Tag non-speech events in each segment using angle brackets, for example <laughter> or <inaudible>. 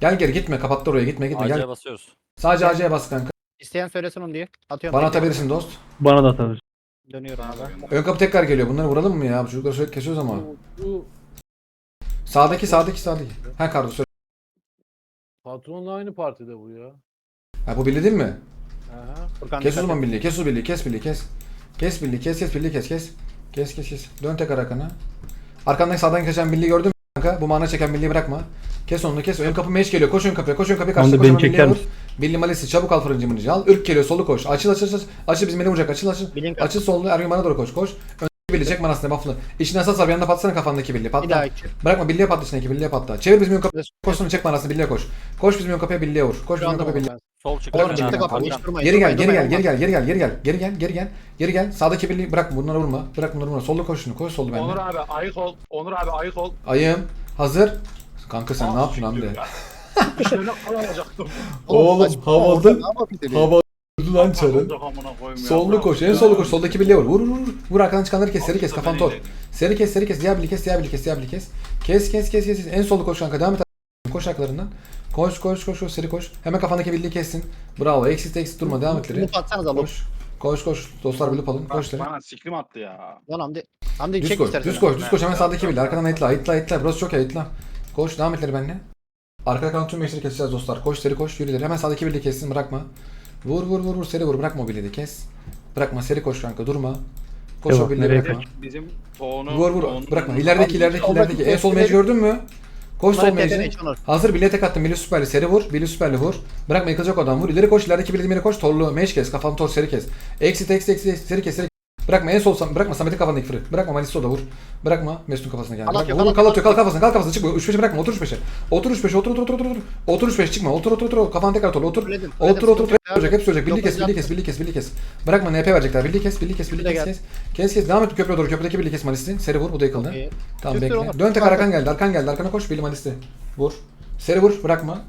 Gel geri gitme kapattı oraya gitme gitme gel. basıyoruz. Sadece AC'ye bas kanka. İsteyen söylesin onu diye. Atıyorum. Bana bekle. atabilirsin dost. Bana da atabilir. Dönüyorum abi. Ön kapı tekrar geliyor. Bunları vuralım mı ya? Bu çocukları sürekli kesiyoruz ama. Bu, Sağdaki sağdaki sağdaki. Ha Kardo söyle. patronla aynı partide bu ya. Ha bu birliği değil mi? Aha. Furkan Kes o dikkat zaman birliği. Kes o birliği. Kes birliği kes. Kes birliği kes kes birliği kes kes. Kes kes kes. Dön tekrar arkana. Arkandaki sağdan geçen birliği gördün mü kanka? Bu mana çeken birliği bırakma. Kes onu kes. Ön kapı meş geliyor. Koş ön kapıya. Koş ön kapıya. Da koş çeker vur. misin? Birliği malisi. Çabuk al fırıncı mırıncı al. Irk geliyor. Solu koş. Açıl açıl açıl. Açıl bizim eli vuracak. Açıl açıl. Bilin Açıl sollu. Ergün bana doğru koş. Koş. Ön birliği çek manasına bufflı. İçine asas var. Bir anda patsana kafandaki birliği. Bir Patla. daha iki. Bırakma birliğe patla içindeki birliğe patla. Çevir bizim ön kapıya. Koş sonra çek manasını birliğe koş. Koş bizim ön kapıya birliğe vur. Koş bizim ön kapıya birliğe. Sol durmayın. Geri gel, geri gel, geri gel, geri gel, geri gel, geri gel, geri gel, geri gel. Sağdaki birliği bırak bunlara vurma. Bırak bunları vurma. Sollu koş şunu. Koş Onur bende. abi ayık ol. Onur abi ayık ol. Ayım. Hazır. Kanka sen ne Ah, yaptın Hamdi? <laughs> alacaktım. <laughs> Oğlum, havada- Orada ne yapabilir ya? Hava lan ya. Sollu koş. En sollu koş. Soldaki birliğe vur. Vur vur vur. Vur arkadan çıkanları kes. Seri kes. Kafan tor. Seri kes, seri kes. Diğer birliği kes, diğer birliği kes, diğer birliği kes. Kes kes kes kes. En sollu koş kanka. Devam et. Koş arkalarından. Koş koş koş koş. Seri koş. Hemen kafandaki birliği kessin. Bravo. Eksit eksit durma. Devam et. Koş. Koş koş. Dostlar bir loop alın. Koş ileri. Bana siklim attı ya. Lan Hamdi. Hamdi Düz çek koş, istersen. düz koş, düz koş. Hemen sağdaki birliği. Arkadan itla, itla, itla. Burası çok itla. Koş, devam et ileri benimle. Arka kalan tüm meşleri keseceğiz dostlar. Koş, seri koş, yürü ileri. Hemen sağdaki birliği kessin, bırakma. Vur, vur, vur, vur, seri vur. Bırakma o birliği de kes. Bırakma, seri koş kanka, durma. Koş Yok, o birliği nereye bırakma. Bizim toğunu... Vur, vur, toğunu- bırakma. İlerideki, ilerideki, ilerideki. En sol meci gördün mü? Koş sol Onur. Hazır birliğe tek attım. Birliği süperli. Seri vur. Birliği süperli vur. Bırakma yıkılacak adam vur. İleri koş. İlerideki birliği koş. Torlu. Meş kes. Kafanı tor seri kes. Exit exit. exit. Seri kes. Seri Bırakma en sol Sam- bırakma Samet'in kafandaki fırı. Bırakma Malisto da vur. Bırakma Mesut'un kafasına geldi. Bırakma. Vur kal atıyor kal kafasına kal kafasına çıkma. 3 5'e bırakma otur 3 5'e. Otur 3 5'e otur otur otur otur. otur. Otur 3 5 çıkma. Otur otur otur. Kafan tekrar otur. Otur otur otur. olacak hep olacak. Birliği kes birliği kes birliği kes birliği kes. Bırakma NP verecekler. Birliği kes birliği kes birliği kes kes. Kes kes devam et köprüye doğru. Köprüdeki birliği kes Malisti. Seri vur. Bu da yıkıldı. Tamam bekle. Dön tekrar arkan geldi. Arkan geldi. Arkana koş. Billy Malisti. Vur. Seri vur. Bırakma.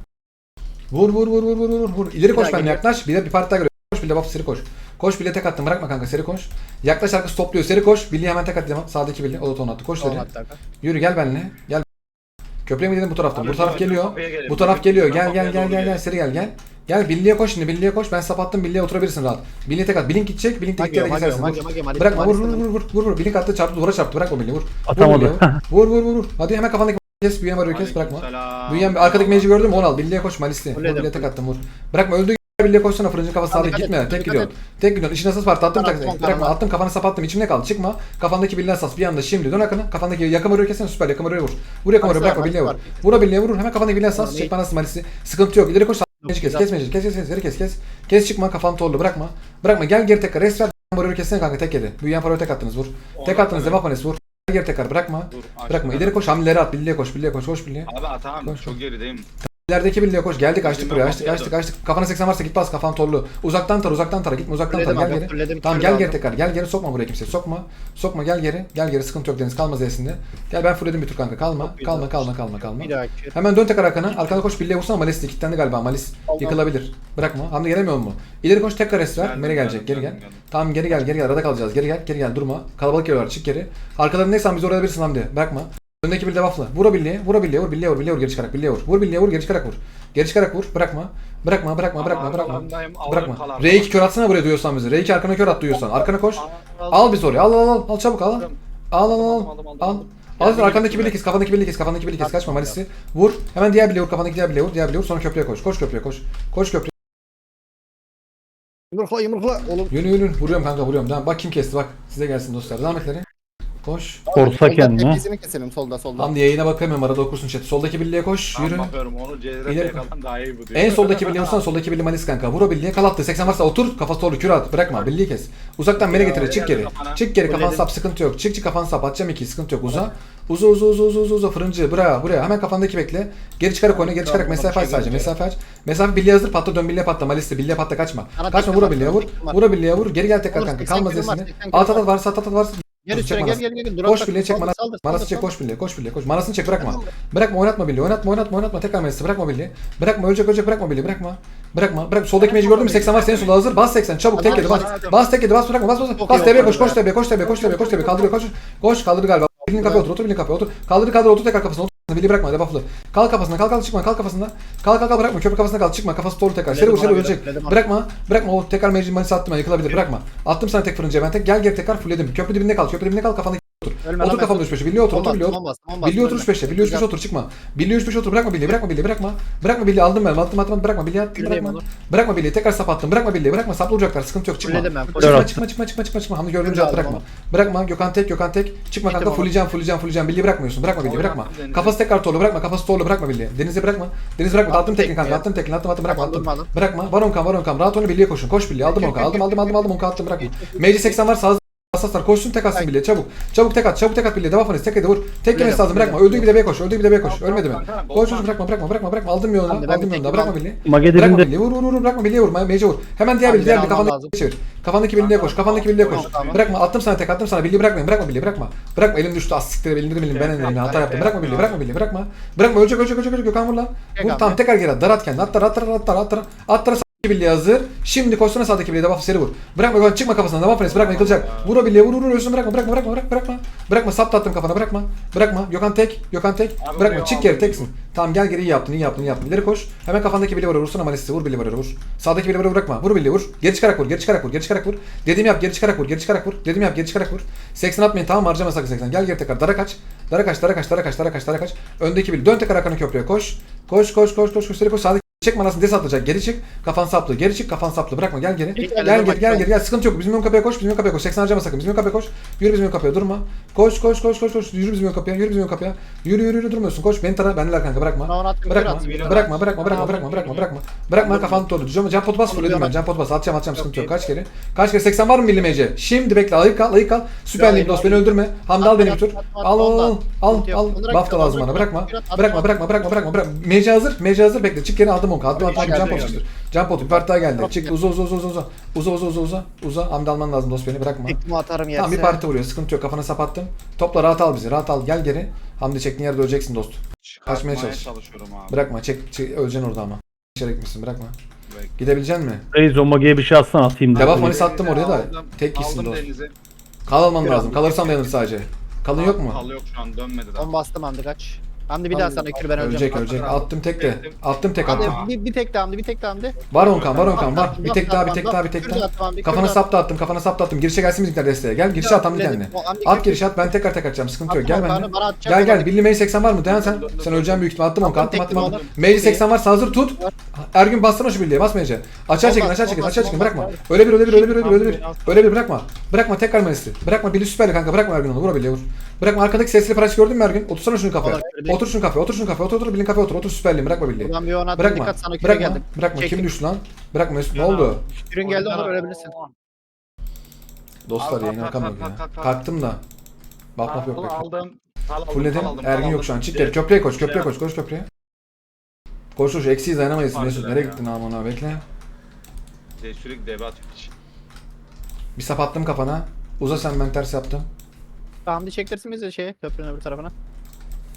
Vur vur vur vur vur vur. vur. İleri koş benimle yaklaş. Bir de bir parti daha görüyor. Koş bir de buff seri koş. Koş bir de tek attım. Bırakma kanka seri koş. Yaklaş arkası topluyor. Seri koş. Billy hemen tek attı. Sağdaki Billy. O da ton attı. Koş seri. Yürü gel benimle. Gel. Köprüye mi gidelim bu taraftan? Bu taraf geliyor. Bu taraf geliyor. Gel gel gel gel gel. Seri gel gel. Gel Billy'ye koş şimdi. Billy'ye koş. Ben sapattım. Billy'ye oturabilirsin rahat. Billy'ye tek at. Blink gidecek. Blink Vur. mage, mage, Bırakma vur vur vur vur vur vur. Blink attı çarptı duvara çarptı. Bırakma Billy'yi vur. Vur Atamadı. Vur vur vur vur. Hadi hemen kafandaki kes. Büyüyen var kes bırakma. Büyüyen arkadaki meci gördün mü? Onu al. Billy'ye koş Malisli. Billy'ye tek attım vur. Bırakma öldü. Billy'ye koşsana fırıncı kafası sağda dikkat gitme. et, Tek dikkat gidiyorsun. Tek gidiyorsun. İçine asas var. Attım Tamam, Bırakma. tamam. Attım kafana sapattım. İçimde kaldı. Çıkma. Kafandaki Billy'e asas. Bir anda şimdi dön arkana. Kafandaki yakın vuruyor kesene süper. Yakın vuruyor vur. Vur yakın. Varsa Bırakma var, Billy'ye vur. varsa Vura Billy'ye vur. Hemen kafandaki Billy'e asas. Tamam, bana Malisli. Sıkıntı yok. İleri koş. Kes. Kes. Kes kes kes. Seri kes kes. Kes çıkma. Kafan torlu. Bırakma. Bırakma. Gel geri tekrar. Rest ver. Vuruyor kesene kanka tek yedi. Büyüyen paroya tek attınız vur. Tek attınız. Devam panes vur. Gel geri tekrar. Bırakma. Dur, aç. Bırakma. İleri koş. Hamleleri at. Billy'ye koş. Billy'ye koş. Koş Billy'ye. Abi atamam. Koş, Çok gerideyim. İlerideki birliğe koş. Geldik açtık buraya. Açtık açtık açtık. Kafana 80 varsa git bas. Kafan torlu. Uzaktan tar. Uzaktan tara. Gitme uzaktan tara. Gel geri. fulledim, Tamam gel geri tekrar. Gel geri sokma buraya kimseyi. Sokma. Sokma gel geri. Gel geri. Sıkıntı yok Deniz. Kalma Z'sinde. Gel ben fulledim bir tur kanka. Kalma. Kalma kalma kalma kalma. Bir dahaki. Hemen dön tekrar arkana. Arkana koş. Birliğe vursana. Malis de kilitlendi galiba. Malis yıkılabilir. Bırakma. Hamdi gelemiyor mu? İleri koş. Tekrar es ver. Meri gelecek. Geri gel. Tamam geri gel. Geri gel. Arada kalacağız. Geri gel. Geri gel. Durma. Kalabalık geliyorlar. Çık geri. Arkalarındaysan biz oraya bilirsin Hamdi. Bırakma. Öndeki bir devaflı. Vura birliğe, vura birliğe, vur birliğe, vur birliğe, vur geri çıkarak, birliğe vur. Vur birliğe, vur geri çıkarak vur. Geri çıkarak vur. Bırakma. Bırakma, bırakma, bırakma, bırakma. Bırakma. kalan. R2 kör atsana buraya duyuyorsan bizi. R2 arkana kör at duyuyorsan. Arkana koş. Al biz oraya. Al al al. Al çabuk al. Al al al. Al. Al. arkandaki birliği kes, kafandaki birliği kes, kafandaki birliği kes. Kaçma Malis'i. Vur. Hemen diğer birliğe vur, kafandaki diğer birliğe vur, diğer birliğe vur. Sonra köprüye koş. Koş köprüye koş. Koş köprüye. Yumrukla yumrukla. Oğlum. Yürü yürü. Vuruyorum kanka vuruyorum. Devam. Bak kim kesti bak. Size gelsin dostlar. Devam et ileri. Koş. Korsa kendine. tepkisini keselim solda solda. Hamdi yayına bakamıyorum arada okursun chat. Soldaki birliğe koş. Tamam, Yürü. bakıyorum onu CZ'de İleri- yakalan daha iyi bu diyor. En soldaki birliği vursan soldaki birliği malis kanka. Vur o birliğe kal attı. 80 varsa otur. Kafası doğru kür at. Bırakma. Birliği kes. Uzaktan beni getir. Çık geri. Çık geri kafan sap sıkıntı yok. Çık çık kafan sap. Atacağım iki sıkıntı yok. Uza. Uza uza uza uza uza uza fırıncı. Buraya buraya. Hemen kafandaki bekle. Geri çıkarak oyna. Geri çıkarak mesafe aç sadece. Mesafe aç. Mesafe birliğe hazır. Patla dön birliğe patla. Malis'te birliğe patla kaçma. Kaçma birliğe vur. tekrar var. Vura birliğe vur. Geri gel tekrar kanka. 80 Kalmaz kilo var, esinde. 80 kilo At at at varsa at at at varsa. Gel üstüne gel manası. gel gel. Koş birliğe çek Saldır, manası. Manası çek koş birliğe koş birliğe koş. Manasını çek bırakma. Bırakma oynatma birliği. Oynatma oynatma oynatma. Tekrar Melis'i bırakma birliği. Bırakma ölecek ölecek bırakma birliği bırakma. Bırakma. Bırak soldaki meci gördün mü? 80 var senin solda hazır. Bas 80 çabuk tek yedi bas. Bas tek yedi bas bırakma bas bas. Bas oldu koş koş kafasına. Bili bırakma debufflı. Kal kafasında kal kal çıkma kal kafasında. Kal kal kal bırakma köprü kafasında kal çıkma kafası doğru tekrar. Seri vur vur, ölecek. Bırakma bırakma o tekrar meclis manisi attım ben yıkılabilir bırakma. Attım sana tek fırıncıya ben tek gel geri tekrar fullledim. Köprü dibinde kal köprü dibinde kal kafanda Ölme otur kafamda 3 5'e. Billy otur otur Billy otur. Otur 3 5'e. Billy 3 5 otur çıkma. Billy 3 5 otur bırakma Billy bırakma Billy bırakma. Bırakma Billy aldım ben attım attım bırakma Billy attım bırakma. Bırakma Billy tekrar sap attım bırakma Billy bırakma saplı olacaklar sıkıntı yok çıkma. Çıkma çıkma çıkma çıkma çıkma çıkma. Hamdi gördüğünce Fulledim at bırakma. Bırakma Gökhan tek Gökhan tek. Çıkma kanka fulleyeceğim fulleyeceğim fulleyeceğim. Billy bırakmıyorsun bırakma Billy bırakma. Kafası tekrar torlu bırakma kafası torlu bırakma Billy. Deniz'i bırakma. Deniz bırakma attım tekini kanka attım tekini attım attım bırakma attım. Bırakma. Var onkam var onkam. Rahat onu Billy'ye koşun. Koş Billy. Aldım onka. Aldım aldım aldım aldım onka attım bırakma. Mage 80 var sağ Asaslar koşsun tek atsın Billy'ye çabuk. Çabuk tek at çabuk tek at Billy'ye. Devam et tek de vur. Tek yemesi lazım bırakma. Öldüğü bir de B'ye koş. Öldüğü bir de B'ye koş. Ölmedi mi? Koş koş bırakma bırakma bırakma bırakma. Aldım ben Aldım teknik Bırakma. Mage Bırakma. Billy'yi. Vur vur vur. Bırakma Billy'ye vur. Mage'e vur. Hemen diğer Billy. Diğer almam Kafandaki çevir. Kafandaki Billy'ye koş. Kafandaki Billy'ye koş. Bırakma. Attım sana tek attım sana. Billy'yi bırakmayın. Bırakma Billy'yi bırakma. Bırakma elim düştü. Az siktir elim elim ben elim hata yaptım. Bırakma Billy'yi. Bırakma Billy'yi. Bırakma. Bırakma ölecek ölecek ölecek ölecek. Gökhan vur lan. Vur tamam tekrar geri at. Darat kendini. Atlar atlar atlar atlar. Atlar sağdaki birliğe hazır. Şimdi koşsana sağdaki birliğe debuff seri vur. Bırakma Gökhan çıkma kafasından. Debuff press bırakma yıkılacak. Vur o birliğe vur vur vur ölsün bırakma bırakma bırakma bırakma bırakma. Bırakma sap attım kafana bırakma. Bırakma. Gökhan tek. Gökhan tek. Bırakma çık geri teksin. Tamam gel geri iyi yaptın iyi yaptın iyi yaptın. İleri koş. Hemen kafandaki birliğe vur. Vursana malisi vur birliğe vur vur. Sağdaki birliğe vur bırakma. Vur birliğe vur. Geri çıkarak vur. Geri çıkarak vur. Geri çıkarak vur. Dediğimi yap geri çıkarak vur. Geri çıkarak vur. Dediğimi yap geri çıkarak vur. 80 atmayın tamam harcama sakın 80. Gel geri tekrar. Dara kaç. Dara kaç. Dara kaç. Dara kaç. Dara kaç. Dara kaç. Öndeki birliğe. Dön tekrar arkanı köprüye koş. Koş koş koş koş koş. Koş. Sağdaki Çek manasını des atlayacak. Geri çık. Kafan saplı. Geri çık. Kafan saplı. Bırakma. Gel geri. Gel. Gel başlayalım. geri. Gel. Sıkıntı yok. Bizim ön kapıya koş. Bizim ön kapıya koş. 80 harcama sakın. Bizim ön kapıya koş. Yürü bizim ön kapıya. Durma. Koş koş koş koş koş. Yürü bizim ön kapıya. Yürü bizim ön kapıya. Yürü yürü yürü durmuyorsun. Koş. Beni tara. Bendeler kanka. Bırakma. Bırakma. Bırakma. Bırakma. Bırakma. Bırakma. Bırakma. Bırakma. Bırakma kafanı dolu. Can, can pot bas. Ben. bir Can pot bas. Atacağım atacağım. Sıkıntı yok. Kaç kere? Kaç kere? 80 var mı milli mece? Şimdi bekle. Ayık kal. Ayık kal. Süper Lig dost. Beni öldürme. Hamdi al beni tur. Al al al. Al da lazım bana. Bırakma. Bırakma. Bırakma. Bırakma. Bırakma. Bırakma. Hazır. Mece hazır. Bekle. Çık geri aldım onu. Aldım atacağım. Can pot çıktı. Can pot. Bir parti daha geldi. Çık. Uza uza uza uza uza. Uza uza uza uza. Uza. Hamdi alman lazım dost beni. Bırakma. Tekme atarım yerse. Tamam bir parti vuruyor. Sıkıntı yok. Kafana sapattım. Topla rahat al bizi. Rahat al. Gel geri. Hamdi çektiğin yerde öleceksin dost. Kaçmaya çalış. çalışıyorum abi. Bırakma. Çek. çek öleceksin orada ama. İçeri gitmişsin. Bırakma. Gidebilecek mi? Reis o Mage'ye bir şey atsan atayım. Öyle. Manis attım oraya da. Tek aldım dost. Kal alman lazım. Kalırsan dayanır sadece. Kalın yok mu? Kal yok şu an dönmedi daha. On bastım Hamdi kaç. Hamdi bir daha sana kür ben öleceğim. Ölecek ölecek. Attım tek de. Attım tek Hamdi attım. bir, bir tek de Hamdi bir tek de Hamdi. Var onkan var onkan var. Bir tek daha bir tek daha bir tek daha. Kafana sap da attım. Kafana sap da attım. Girişe gelsin bizimkiler desteğe. Gel girişe at Hamdi kendine. At girişe at. Ben tekrar tek atacağım. Sıkıntı yok. Gel benimle. Gel gel. Billy May 80 var mı? Dayan sen. Sen öleceğim büyük ihtimal. Attım onka. Attım attım Attım, attım. tektim May 80 varsa hazır tut. Ergün bastırma şu Billy'ye. Bas May'ce. Açığa çekin açığa çekin açığa çekin. Bırakma. Öyle bir öyle bir öyle bir öyle bir öyle bir. Öyle bir bırakma. Bırakma tekrar Mayıs'ı. Bırakma Billy süperli kanka. Bırakma Ergün onu. Vur Billy'ye vur. Bırakma arkadaki sesli paraç gördün mü Ergün? Otursana şunu kafaya. Otur şunu kafaya. Otur şunu kafaya. Otur otur Billy'nin kafaya otur. Otur süperliğim. Bırakma Billy'yi. Buradan bir on attım Bırakma. dikkat sana küre Bırakma. geldim. Bırakma. Kim Çektim. düştü lan? Bırakma Mesut. Ne oldu? Kürün geldi Onur ölebilirsin. Dostlar Kalk, yayına kalk, ya. kalk, kalk. Kalktım da. Bak bak yok yok. aldım. Kal aldım. Ergün kal yok aldım. şu an. Çık geri. Köprüye koş. Köprüye koş. Koş köprüye. Koş koş. Eksiyiz dayanamayız. Harbiden Mesut nereye ya. gittin amına bekle. Şey, sürekli debe atıyor. Bir sap attım kafana. Uza sen ben ters yaptım. Hamdi çektirsin bizi şeye köprünün öbür tarafına.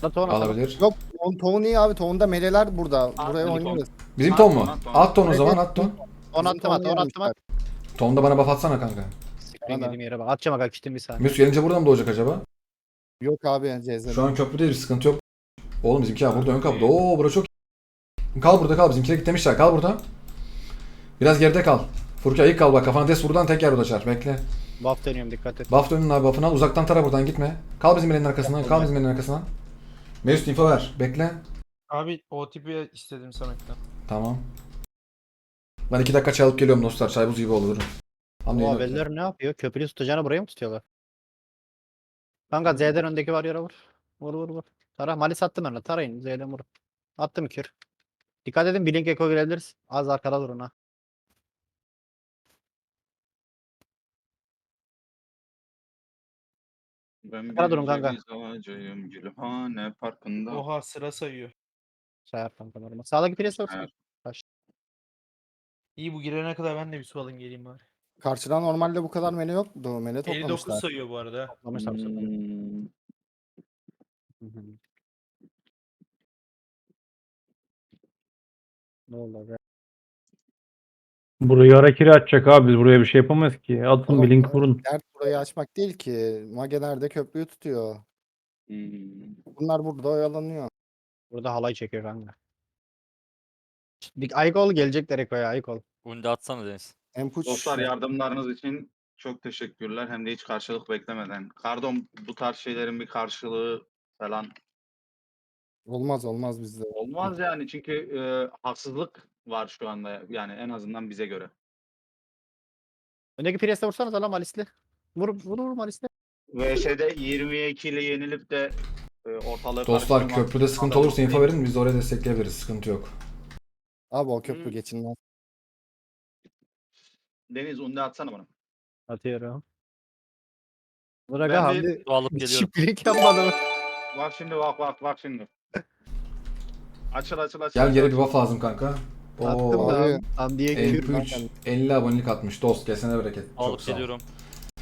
Da ton atalım. Alabilir. Yok ton, ton iyi abi. Tonda meleler burada. Buraya ton. oynarız. Bizim ton ton, mu? at ton. At ton o zaman at ton. On attım at on attım at. Tonda bana buff atsana kanka. Siktirin dediğim yere bak. Atacağım aga kitim bir saniye. Mesut gelince burada mı doğacak acaba? Yok abi yani CZ'de. Şu an köprüde bir sıkıntı yok. Oğlum bizimki ya burada ön kapıda. Oo bura çok. Kal burada kal. Bizimkiler gitmişler. Kal burada. Biraz geride kal. Furki ayık kal bak. Kafana des buradan tek yer ulaşar. Bekle. Buff dönüyorum dikkat et. Buff dönün abi buff'ını al. Uzaktan tara buradan gitme. Kal bizim elin arkasından. Kal bizim elin arkasından. Mesut info ver. Bekle. Abi OTP istedim Samet'ten. Tamam. Ben iki dakika çay alıp geliyorum dostlar. Çay buz gibi olur. Bu Anlayın. haberler ne yapıyor? Köprüyü tutacağını buraya mı tutuyorlar? Kanka Z'den öndeki var yere vur. Vur vur vur. Tara malis attım ben de. Tarayın Z'den vur. Attım kür. Dikkat edin Blink Echo girebiliriz. Az arkada durun ha. Ben Arkada durun kanka. ceviz ağacıyım Gülhane Parkı'nda. Oha sıra sayıyor. Sayar kanka normal. Sağdaki pres vur. Evet. İyi bu girene kadar ben de bir su alayım geleyim bari. Karşıdan normalde bu kadar mele yoktu. Mele 59 toplamışlar. sayıyor bu arada. Toplamışlar bu sefer. Hmm, Hı hı. Ne oldu abi? Burayı harakiri açacak abi. Biz buraya bir şey yapamayız ki. Atın bir link vurun. Dert burayı açmak değil ki. Mage nerede köprüyü tutuyor. hmm. Bunlar burada oyalanıyor. Burada halay çekiyor kanka. Bir Aykol gelecekler Eko'ya Aykol. Undi atsana Deniz. Empuç. Dostlar yardımlarınız için çok teşekkürler. Hem de hiç karşılık beklemeden. Kardon bu tarz şeylerin bir karşılığı falan Olmaz olmaz bizde. olmaz yani. Çünkü e, haksızlık var şu anda. Yani en azından bize göre. Öndeki Priest'e vursanız lan Malisli. Vur vur vur Malisli. VS'de 22 ile yenilip de e, ortalığı Dostlar karıştırmak- köprüde sıkıntı olursa info verin biz de oraya destekleyebiliriz. Sıkıntı yok. Abi o köprü Hmm. geçilmez. Deniz undi atsana bana. Atıyorum. Bırak Ben bir- Hamdi. Su alıp geliyorum. Bak şimdi bak bak bak şimdi. Açıl açıl açıl. Gel geri bir buff lazım kanka. Attım Oo. abi. da Hamdi'ye kür. MP3 50 abonelik atmış. Dost kesene bereket. Çok Alıp sağ ol. geliyorum.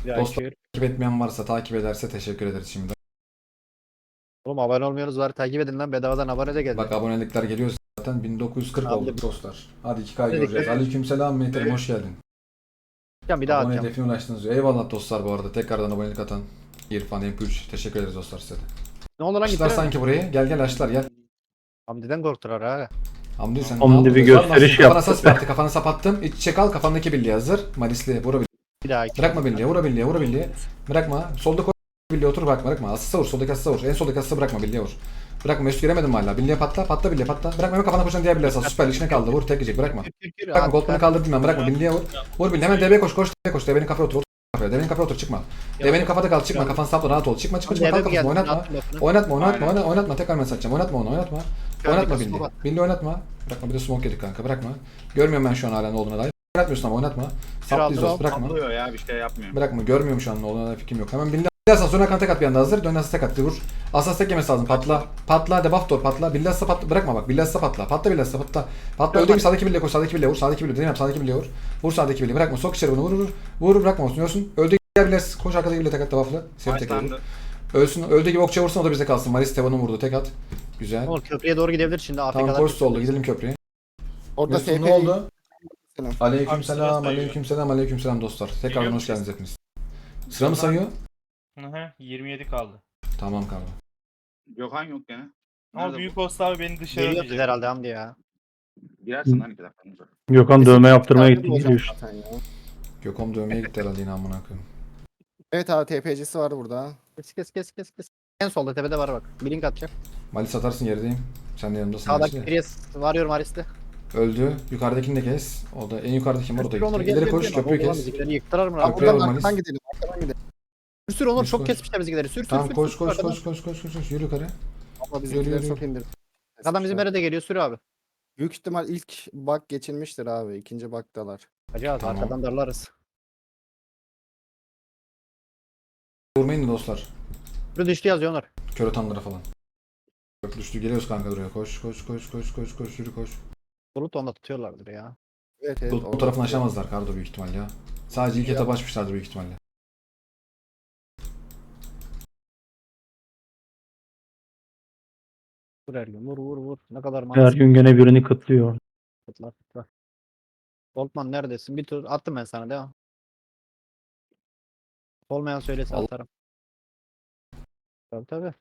Ya Dostlar- kür. Takip etmeyen varsa takip ederse teşekkür ederiz şimdi. Oğlum abone olmuyoruz var takip edin lan bedavadan abone de geldi. Bak abonelikler geliyor zaten 1940 Abi. olduk dostlar. Hadi 2K Dedik, göreceğiz. Aleykümselam Mehmet'im hoş geldin. Atacağım, bir daha Abone atacağım. hedefine ulaştınız. Eyvallah dostlar bu arada. Tekrardan abonelik atan İrfan MP3. Teşekkür ederiz dostlar size de. Ne oldu lan gitti. sanki burayı. Gel gel açlar gel. Hamdi'den korktular ha. Hamdi sen Hamdi bir gösteriş Kafana yaptı. sas parti kafana sapattım. İç içe kal kafandaki birliği hazır. Malisli vura Bir daha kür. Bırakma birliğe, vura birliğe, vura birliğe. Bırakma. Solda koy birliğe otur bırakma, bırakma. Asısa vur, soldaki asısa vur. En soldaki asısa bırakma, birliğe vur. Bırakma, Mesut giremedim hala. Birliğe patla, patla birliğe patla. Bırakma hemen kafana koşan diğer birliğe asas. Süper içine kaldı, vur tek yiyecek, bırakma. Bırakma, Goldman'ı kaldırdım ben, bırakma, birliğe vur. Vur birliğe, hemen DB koş, koş, DB koş. DB'nin kafaya otur, otur kafaya. DB'nin kafaya otur, çıkma. DB'nin kafada kal, çıkma. Kafanı sapla, rahat ol. Çıkma, çıkma, çıkma. Kalk geldi, oynatma. Oynatma, oynatma, oynatma. Tekrar mesaj atacağım. Oynatma onu, oynatma. Oynatma bak. Birliğe oynatma. Bırakma, bir de smoke yedik kanka, bırakma. Görmüyorum ben şu an hala ne olduğuna dair. Oynatmıyorsun ama oynatma. Saplıyız dost, bırakma. Atlıyor ya bir şey yapmıyor. Bırakma görmüyorum şu an ne olduğuna fikrim yok. Hemen billah asas sonra kan tek at bir anda hazır. Dön asas tek at vur. Asas tek yemesi lazım. Patla. Patla debuff tor patla. Billah asasa patla. Bırakma bak. Billah asasa patla. Patla billah asasa patla. Patla öldüğüm sağdaki birliğe koş. Sağdaki birliğe vur. Sağdaki birliğe. Dedim. Sağdaki birliğe vur. Vur sağdaki birliğe. Bırakma. Sok içeri bunu. Vur vur. Vur bırakma olsun. Diyorsun. Öldüğü diğer birliğe koş arkadaki birliğe tek at debuff'la. Seni tek vur. Ölsün. Öldüğü gibi okça vursun o da bize kalsın. Maris Tevan'ın vurdu. Tek at. Güzel. Oğlum köprüye doğru gidebilir şimdi Tamam Afrika'dan. koş oldu. Gidelim köprüye. Orada Mesut SP ne oldu? Selam. Aleyküm selam. Aleyküm selam. Aleyküm selam dostlar. Tekrardan hoş geldiniz hepiniz. Sıra mı sayıyor? Hı hı 27 kaldı. Tamam kanka. Gökhan yok gene. Ama Nerede büyük bu? host abi beni dışarı Geliyor atacak. herhalde Hamdi ya. Girersin lan iki dakika. Gökhan dövme yaptırmaya gitti. olacak gidiyor. zaten ya. Gökom dövmeye gitti herhalde yine amına koyayım. Evet abi TP'cisi var burada. Kes kes kes kes kes. En solda tepede var bak. Bir link atacak. Malis atarsın yerideyim. Sen de yanımdasın. Sağdaki Malis'le. Priest varıyorum Aris'te. Öldü. Yukarıdakini de kes. O da en yukarıdaki kim var o da gitti. gel İleri koş köprüyü kes. yıktılar mı? Köprü- lan? Köprüye Buradan al, arkadan Malis. gidelim. Arkadan gidelim. Sür Onur Koş, çok koş. kesmişler bizimkileri. Sür sür Tamam sür. koş sür, koş arkadan. koş koş koş koş koş yürü yukarı. Ama Yürü, bizimkileri yürü. çok indir. Adam bizim nerede geliyor sür abi. Büyük ihtimal ilk bug geçilmiştir abi. İkinci bug'dalar. Acaba Tamam. arkadan darlarız. Durmayın da dostlar. Sür düştü yazıyor Onur. Kör atanlara falan. Köprü düştü geliyoruz kanka duruyor. Koş koş koş koş koş koş yürü koş. Bulut onda tutuyorlardır ya. Evet evet. Bu, bu tarafını aşamazlar Kardo büyük ihtimal ya. Sadece ilk Ya. etap açmışlardır büyük ihtimalle. Vur her gün vur vur vur. Ne kadar Her mantıklı. gün gene birini kıtlıyor. Kıtlar, kıtlar. Goldman neredesin? Bir tur attım ben sana devam. Olmayan söylese Al. atarım. Tabii tabii.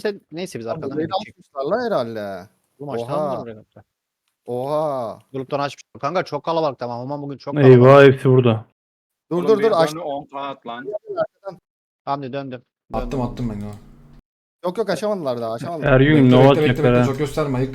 Sen, neyse biz arkadan burayı da gidecek. açmışlar herhalde. Bu maçtan Oha. mı buraya? Oha. Gruptan açmış. Kanka çok kalabalık tamam ama bugün çok kalabalık. Eyvah hepsi burada. Dur Oğlum dur dur. Aç... dönü 10 kağıt lan. Hamdi döndüm. Attım attım ben o. Yok yok aşamadılar daha aşamadılar. Her gün Bekle Nova bekle bekle atacaklar bekle ha. çok gösterme ilk